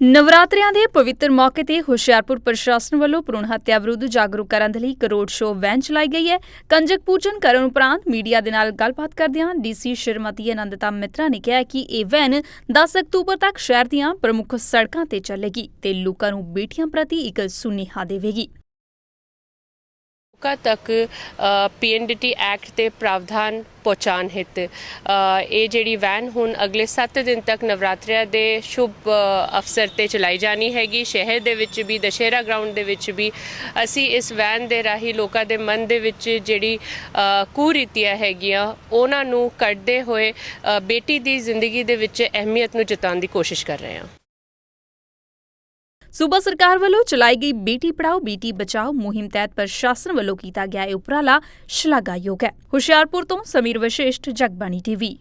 ਨਵਰਾਤਰਿਆਂ ਦੇ ਪਵਿੱਤਰ ਮੌਕੇ ਤੇ ਹੁਸ਼ਿਆਰਪੁਰ ਪ੍ਰਸ਼ਾਸਨ ਵੱਲੋਂ ਭਰੂਣ ਹੱਤਿਆ ਵਿਰੁੱਧ ਜਾਗਰੂਕ ਕਰਨ ਦੇ ਲਈ ਕਰੋੜ ਸ਼ੋ ਵੈਨ ਚਲਾਈ ਗਈ ਹੈ। ਕੰਜਕ ਪੂਜਨ ਕਰਨ ਉਪਰੰਤ ਮੀਡੀਆ ਦੇ ਨਾਲ ਗੱਲਬਾਤ ਕਰਦਿਆਂ ਡੀਸੀ ਸ਼੍ਰੀਮਤੀ ਅਨੰਦਤਾ ਮਿੱਤਰਾ ਨੇ ਕਿਹਾ ਕਿ ਇਹ ਵੈਨ 10 ਅਕਤੂਬਰ ਤੱਕ ਸ਼ਹਿਰ ਦੀਆਂ ਪ੍ਰਮੁੱਖ ਸੜਕਾਂ ਤੇ ਚੱਲੇਗੀ ਤੇ ਲੋਕਾਂ ਨੂੰ ਬੇਟੀਆਂ ਪ੍ਰਤੀ ਇੱਕ ਸੁਨੇਹਾ ਦੇਵੇਗੀ। ਲੋਕਾਂ ਤੱਕ ਪੀਐਨਡੀਟੀ ਐਕਟ ਦੇ ਪ੍ਰਾਵਧਾਨ ਪਹੁੰਚਾਉਣ ਹਿੱਤ। ਇਹ ਜਿਹੜੀ ਵੈਨ ਹੁਣ ਅਗਲੇ 7 ਦਿਨ ਤੱਕ ਨਵਰਾਤਰਿਆਂ ਦੇ ਸ਼ੁਭ ਅਵਸਰ ਤੇ ਚਲਾਈ ਜਾਣੀ ਹੈਗੀ। ਸ਼ਹਿਰ ਦੇ ਵਿੱਚ ਵੀ, ਦਸ਼ਹਿਰਾ ਗਰਾਊਂਡ ਦੇ ਵਿੱਚ ਵੀ ਅਸੀਂ ਇਸ ਵੈਨ ਦੇ ਰਾਹੀਂ ਲੋਕਾਂ ਦੇ ਮਨ ਦੇ ਵਿੱਚ ਜਿਹੜੀ ਕੁਰੀਤੀਆਂ ਹੈਗੀਆਂ, ਉਹਨਾਂ ਨੂੰ ਕੱਢਦੇ ਹੋਏ ਬੇਟੀ ਦੀ ਜ਼ਿੰਦਗੀ ਦੇ ਵਿੱਚ ਅਹਿਮੀਅਤ ਨੂੰ ਜਤਾਉਣ ਦੀ ਕੋਸ਼ਿਸ਼ ਕਰ ਰਹੇ ਹਾਂ। ਸੂਬਾ ਸਰਕਾਰ ਵੱਲੋਂ ਚਲਾਈ ਗਈ ਬੇਟੀ ਪੜਾਓ ਬੇਟੀ ਬਚਾਓ ਮੁਹਿੰਮ ਤਹਿਤ ਪ੍ਰਸ਼ਾਸਨ ਵੱਲੋਂ ਕੀਤਾ ਗਿਆ ਇਹ ਉਪਰਾਲਾ ਸ਼ਲਾਘਾਯੋਗ ਹੈ। ਹੁਸ਼ਿਆਰਪੁਰ ਤੋਂ ਸਮੀਰ ਵਸ਼ਿਸ਼ਟ, ਜਗਬਾਣੀ ਟੀਵੀ।